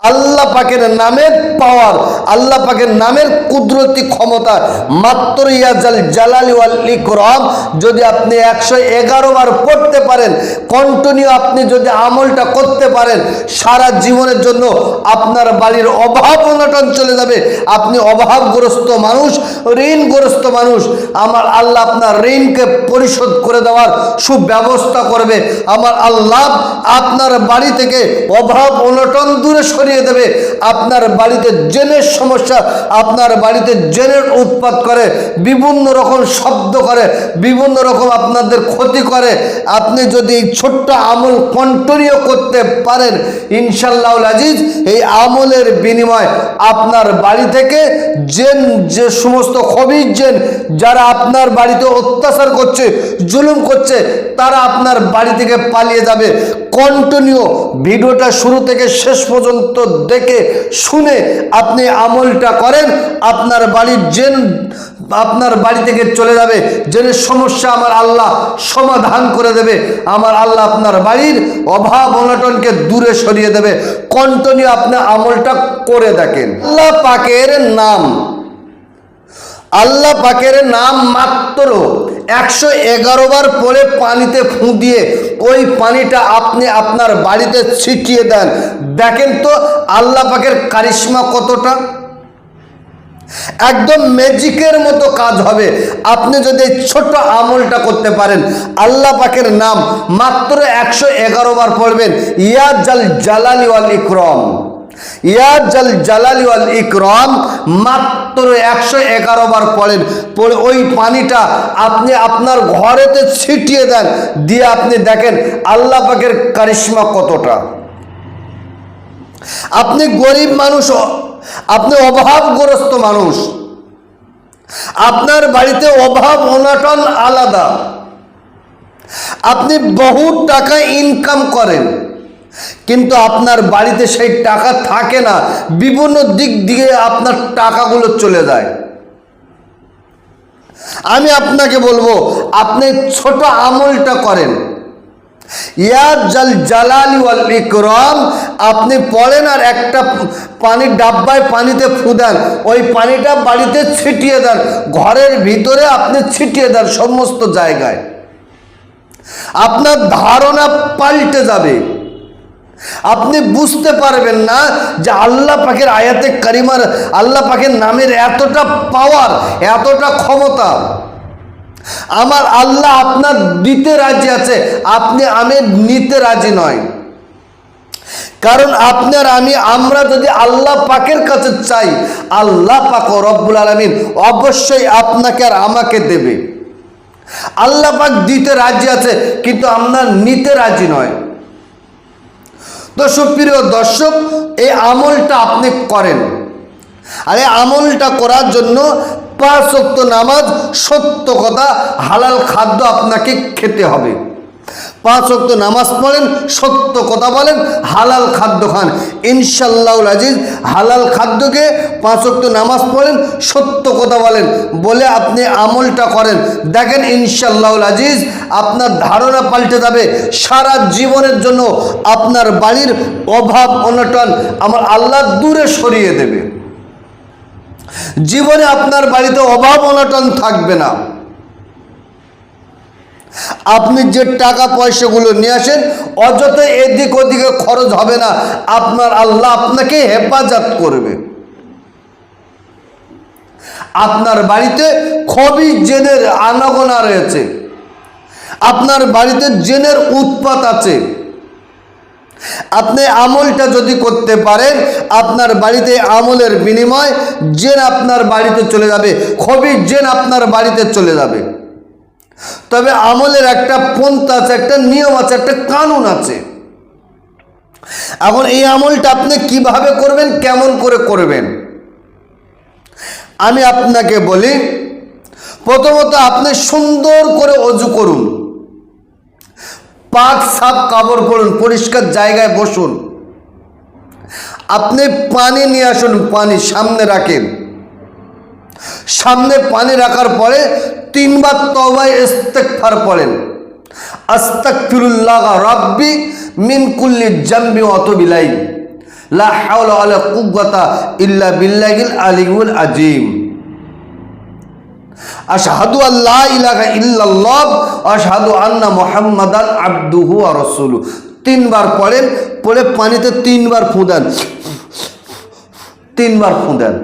আল্লাহ পাকের নামের পাওয়ার আল্লাহ পাকের নামের কুদরতি ক্ষমতা। মাত্র ইয়াজাল জালালি ওয়াল ইকরাম, যদি আপনি একশো এগারো বার পড়তে পারেন কন্টিনিউ আপনি যদি আমলটা করতে পারেন, সারা জীবনের জন্য আপনার বাড়ির অভাব অনটন চলে যাবে। আপনি অভাবগ্রস্ত মানুষ, ঋণগ্রস্ত মানুষ। আমার আল্লাহ আপনার ঋণকে পরিশোধ করে দেওয়ার সুব্যবস্থা করবে। আমার আল্লাহ আপনার বাড়ি থেকে অভাব অনটন দূরে সরিয়ে দেবে, আপনার বাড়িতে জেনের সমস্যা, আপনার বাড়িতে জেনের উৎপাত করে, বিভিন্ন রকম শব্দ করে, বিভিন্ন রকম আপনাদের ক্ষতি করে, আপনি যদি এই ছোট্ট আমল কন্টিনিউ করতে পারেন ইনশাল্লাহ আজিজ, এই আমলের বিনিময় আপনার বাড়ি থেকে জেন, যে সমস্ত খবির জেন, যারা আপনার বাড়িতে অত্যাচার করছে, জুলুম করছে, তারা আপনার বাড়ি থেকে পালিয়ে যাবে। কন্টিনিউ ভিডিওটা শুরু থেকে শেষ পর্যন্ত দেখে শুনে আপনি আমলটা করেন, আপনার বাড়ির জেন আপনার বাড়ি থেকে চলে যাবে জেনের সমস্যা আমার আল্লাহ সমাধান করে দেবে, আমার আল্লাহ আপনার বাড়ির অভাব অনটনকে দূরে সরিয়ে দেবে। কন্টিনিউ আপনি আমলটা করে দেখেন। আল্লাহ পাকের নাম, আল্লাহ পাকের নাম মাত্র একশো এগারো বার পরে পানিতে ফু দিয়ে ওই পানিটা আপনি আপনার বাড়িতে ছিটিয়ে দেন। দেখেন তো আল্লাহ পাকের কারিশ্মা কতটা? একদম ম্যাজিকের মতো কাজ হবে। আপনি যদি ছোট আমলটা করতে পারেন, আল্লাহ পাকের নাম মাত্র একশো এগারো বার পড়বেন ইয়া জাল জালালি ওয়াল ইকরম। মাত্র একশো এগারো বার পড়েন। পড়ে ওই পানিটা আপনি আপনার ঘরেতে ছিটিয়ে দেন। দিয়ে আপনি দেখেন কতটা। আপনি গরিব মানুষ, আপনি অভাবগ্রস্ত মানুষ। আপনার বাড়িতে অভাব অনাটন আলাদা। আপনি বহু টাকা ইনকাম করেন। কিন্তু আপনার বাড়িতে সেই টাকা থাকে না, বিভিন্ন দিক দিয়ে আপনার টাকাগুলো চলে যায়। আমি আপনাকে বলব, আপনি ছোট আমলটা করেন। ইয়াদ ওয়াল আপনি পড়েন আর একটা পানির ডাব্বায় পানিতে ফুদান ওই পানিটা বাড়িতে ছিটিয়ে দেন, ঘরের ভিতরে আপনি ছিটিয়ে দেন সমস্ত জায়গায়। আপনার ধারণা পাল্টে যাবে। আপনি বুঝতে পারবেন না যে আল্লাহ পাকের আয়াতে কারিমার, আল্লাহ পাকের নামের এতটা পাওয়ার এতটা ক্ষমতা। আমার আল্লাহ আপনার দিতে রাজি আছে, আপনি আমি নিতে রাজি নয় কারণ আপনার আমি, আমরা যদি আল্লাহ পাকের কাছে চাই, আল্লাহ পাক রব্বুল আলমিন অবশ্যই আপনাকে আর আমাকে দেবে। আল্লাহ পাক দিতে রাজি আছে, কিন্তু আমরা নিতে রাজি নয় তো সুপ্রিয় দর্শক, এই আমলটা আপনি করেন। আর এই আমলটা করার জন্য পাঁচ নামাজ সত্য কথা, হালাল খাদ্য আপনাকে খেতে হবে। পাঁচ অক্ত নামাজ পড়েন, সত্য কথা বলেন, হালাল খাদ্য খান। ইনশাল্লাহ আজিজ, হালাল খাদ্যকে পাঁচ অক্ত নামাজ পড়েন, সত্য কথা বলেন, বলে আপনি আমলটা করেন। দেখেন ইনশাল্লাহ আজিজ, আপনার ধারণা পাল্টে যাবে। সারা জীবনের জন্য আপনার বাড়ির অভাব, অনটন আমার আল্লাহ দূরে সরিয়ে দেবে। জীবনে আপনার বাড়িতে অভাব, অনটন থাকবে না। আপনি যে টাকা পয়সাগুলো নিয়ে আসেন, অযথা এদিক ওদিকে খরচ হবে না। আপনার আল্লাহ আপনাকে হেফাজত করবে। আপনার বাড়িতে খুবই জেনের আনাগোনা রয়েছে। আপনার বাড়িতে জেনের উৎপাত আছে। আপনি আমলটা যদি করতে পারেন, আপনার বাড়িতে আমলের বিনিময় জেন আপনার বাড়িতে চলে যাবে খুবই জেন আপনার বাড়িতে চলে যাবে। তবে আমলের একটা পন্থা আছে, একটা নিয়ম আছে, একটা কানুন আছে। এখন এই আমলটা আপনি কীভাবে করবেন, কেমন করে করবেন? আমি আপনাকে বলি, প্রথমত আপনি সুন্দর করে অজু করুন। পাক সাপ কাপড় পরুন পরিষ্কার জায়গায় বসুন। আপনি পানি নিয়ে আসুন, পানি সামনে রাখেন। সামনে পানি রাখার পরে তিনবার তবায় ইস্তেকফার পড়েন। আস্তাকফিরুল্লাহ রাব্বি মিন কুল্লি জাম্বি অতবিলাই লা হাওলা তিনবার পড়েন, পড়ে পানিতে তিনবার ফুঁদেন তিনবার ফুঁদেন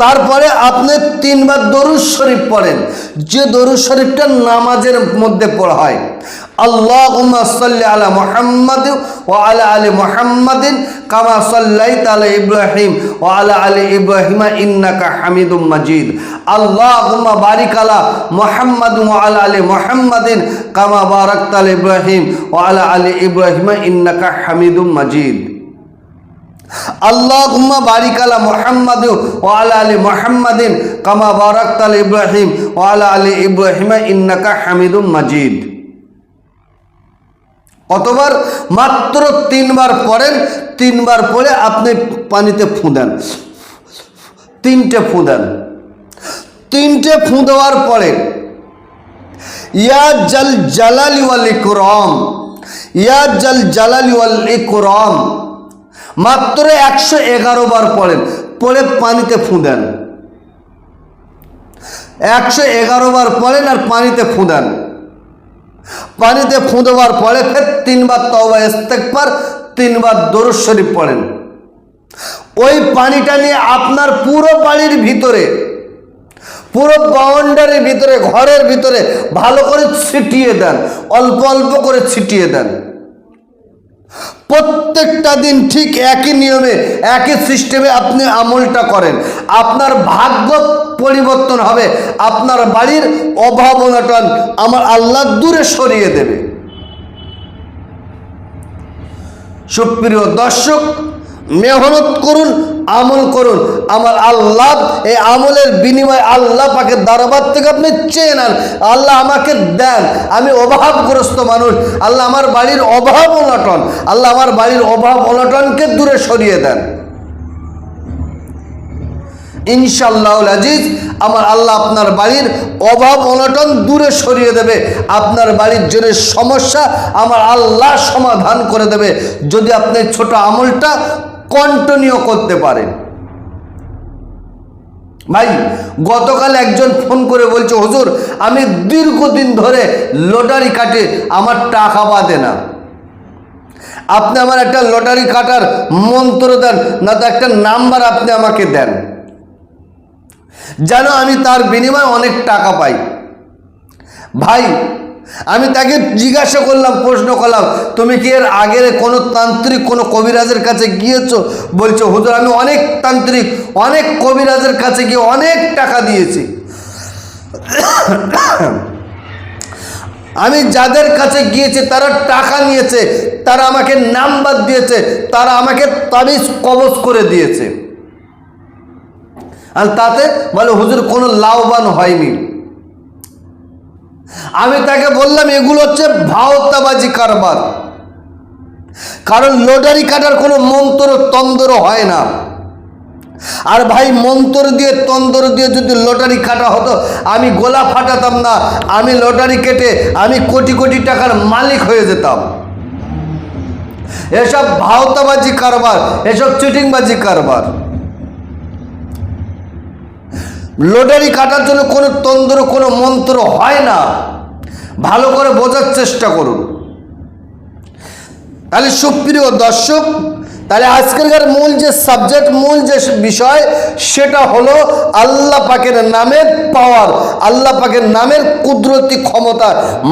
তারপরে আপনি তিনবার দরুদ শরীফ পড়েন। যে দরুদ শরীফটা নামাজের মধ্যে পড়া হয়। আল্লাহুম্মা সাল্লি আলা মুহাম্মাদ ওয়া আলা আলি মুহাম্মাদিন কামা সাল্লাইতা আলা ইব্রাহিম ওয়া আলা আলি ইব্রাহিম ইন্নাকা হামিদুম মাজিদ। আল্লাহুম্মা বারিক আলা মুহাম্মাদ ওয়া আলা আলি মুহাম্মাদিন কামা বারাকতা আলা ইব্রাহিম ওয়া আলা আলি ইব্রাহিম ইন্নাকা হামিদুম মাজিদ। আল্লাহুম্মা বারিক আলা মুহাম্মাদ ওয়া আলা মুহাম্মাদিন কামা বারাকতা আলা ইব্রাহিম ওয়া আলা ইব্রাহিম ইন্নাকা হামিদুম মাজিদ। কতবার মাত্র তিনবার পড়েন, তিনবার পরে আপনি পানিতে ফুঁদেন তিনটে ফুঁদেন তিনটে ফুঁ পরে ইয়া জল জালালি ওয়াল ইকরাম, ইয়া জল জালালি ওয়াল ইকরাম মাত্র একশো এগারো বার পড়েন, পড়ে পানিতে ফুঁদেন। একশো এগারো বার পড়েন আর পানিতে ফুঁদেন। পানিতে ফুঁদোবার পরে ফের তিনবার তওবা ইস্তেকবার তিনবার দরুদ শরীফ পড়েন। ওই পানিটা নিয়ে আপনার পুরো বাড়ির ভিতরে, পুরো বাউন্ডারির ভিতরে, ঘরের ভিতরে ভালো করে ছিটিয়ে দেন, অল্প অল্প করে ছিটিয়ে দেন। প্রত্যেকটা দিন ঠিক একই নিয়মে, একই সিস্টেমে আপনি আমলটা করেন। আপনার ভাগ্য পরিবর্তন হবে, আপনার বাড়ির অভাব অনটন আমার আল্লাহ দূরে সরিয়ে দেবে। সুপ্রিয় দর্শক মেহনত করুন, আমল করুন। আমার আল্লাহ, এই আমলের বিনিময়ে আল্লাহ পাকে দরবার থেকে আপনি চেয়ে নেন। আল্লাহ আমাকে দেন। আমি অভাবগ্রস্ত মানুষ। আল্লাহ আমার বাড়ির অভাব অনটন। আল্লাহ আমার বাড়ির অভাব অনটনকে দূরে সরিয়ে দেন। ইনশাল্লাহ আজিজ, আমার আল্লাহ আপনার বাড়ির অভাব অনটন দূরে সরিয়ে দেবে। আপনার বাড়ির জন্য সমস্যা আমার আল্লাহ সমাধান করে দেবে। যদি আপনি ছোট আমলটা কন্টিনিউ করতে পারেন। ভাই, গতকাল একজন ফোন করে বলছে, হুজুর, আমি দীর্ঘদিন ধরে লটারি কাটে, আমার টাকা বাদে না। আপনি আমার একটা লটারি কাটার মন্ত্র দেন, না তো একটা নাম্বার আপনি আমাকে দেন। যেন আমি তার বিনিময়ে অনেক টাকা পাই। ভাই আমি তাকে জিজ্ঞাসা করলাম, প্রশ্ন করলাম, তুমি কি এর আগের কোনো তান্ত্রিক, কোনো কবিরাজের কাছে গিয়েছো? বলছো, হুজুর, আমি অনেক তান্ত্রিক, অনেক কবিরাজের কাছে গিয়ে অনেক টাকা দিয়েছি। আমি যাদের কাছে গিয়েছি, তারা টাকা নিয়েছে, তারা আমাকে নাম্বার দিয়েছে, তারা আমাকে তাবিজ কবজ করে দিয়েছে। আর তাতে বলে, হুজুর, কোনো লাভবান হয়নি। আমি তাকে বললাম, এগুলো হচ্ছে ভাওতাবাজি কারবার। কারণ লটারি কাটার কোনো মন্ত্র তন্দর হয় না। আর ভাই, মন্ত্র দিয়ে তন্দর দিয়ে যদি লটারি কাটা হতো, আমি গোলা ফাটাতাম না। আমি লটারি কেটে, আমি কোটি কোটি টাকার মালিক হয়ে যেতাম। এসব ভাওতাবাজি কারবার, এসব চিটিংবাজি কারবার। লটারি কাটার জন্য কোনো তন্ত্র, কোনো মন্ত্র হয় না। ভালো করে বোঝার চেষ্টা করুন। তাহলে সুপ্রিয় দর্শক তাহলে আজকেরকার মূল যে সাবজেক্ট মূল যে বিষয়, সেটা হলো আল্লাহ পাকের নামের পাওয়ার আল্লাহ পাকের নামের কুদরতি ক্ষমতা।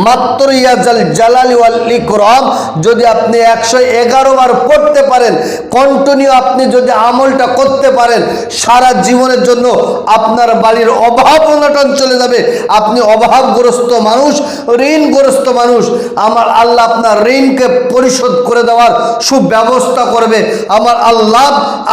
মাত্র ইয়াজাল জালালি ওয়াল ইকরাম, যদি আপনি একশো এগারো বার পড়তে পারেন কন্টিনিউ আপনি যদি আমলটা করতে পারেন, সারা জীবনের জন্য আপনার বাড়ির অভাব অনটন চলে যাবে। আপনি অভাবগ্রস্ত মানুষ, ঋণগ্রস্ত মানুষ, আমার আল্লাহ আপনার ঋণকে পরিশোধ করে দেওয়ার সুব্যবস্থা করবে। আমার আল্লাহ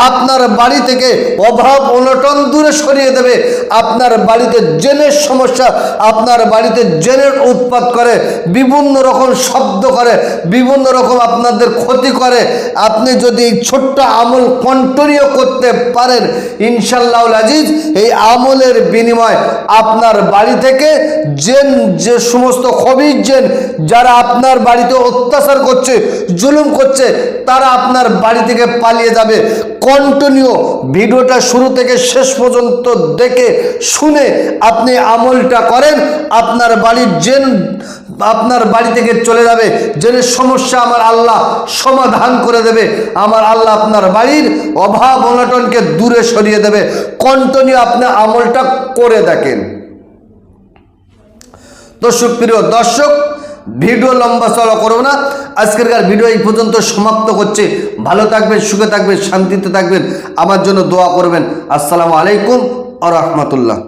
আপনার বাড়ি থেকে অভাব অনটন দূরে সরিয়ে দেবে। আপনার বাড়িতে জেনের সমস্যা, আপনার বাড়িতে জেনের উৎপাত করে, বিভিন্ন রকম শব্দ করে, বিভিন্ন রকম আপনাদের ক্ষতি করে। আপনি যদি এই ছোট্ট আমল কন্টিনিউ করতে পারেন ইনশাল্লাহ আজিজ, এই আমলের বিনিময় আপনার বাড়ি থেকে জেন, যে সমস্ত খবির জেন, যারা আপনার বাড়িতে অত্যাচার করছে, জুলুম করছে, তারা আপনার বাড়ি থেকে পালিয়ে যাবে। কন্টিনিউ ভিডিওটা শুরু থেকে শেষ পর্যন্ত দেখে, শুনে আপনি আমলটা করেন, আপনার বাড়ির জেন আপনার বাড়ি থেকে চলে যাবে। জেনের সমস্যা আমার আল্লাহ সমাধান করে দেবে। আমার আল্লাহ আপনার বাড়ির অভাব অনটনকে দূরে সরিয়ে দেবে। কন্টিনিউ আপনি আমলটা করে দেখেন। তো সুপ্রিয় দর্শক ভিডিও লম্বা চলা করব না। আজকেরকার ভিডিও এই পর্যন্ত সমাপ্ত করছে। ভালো থাকবেন, সুখে থাকবেন, শান্তিতে থাকবেন। আমার জন্য দোয়া করবেন। আসসালামু আলাইকুম আ রহমতুল্লাহ।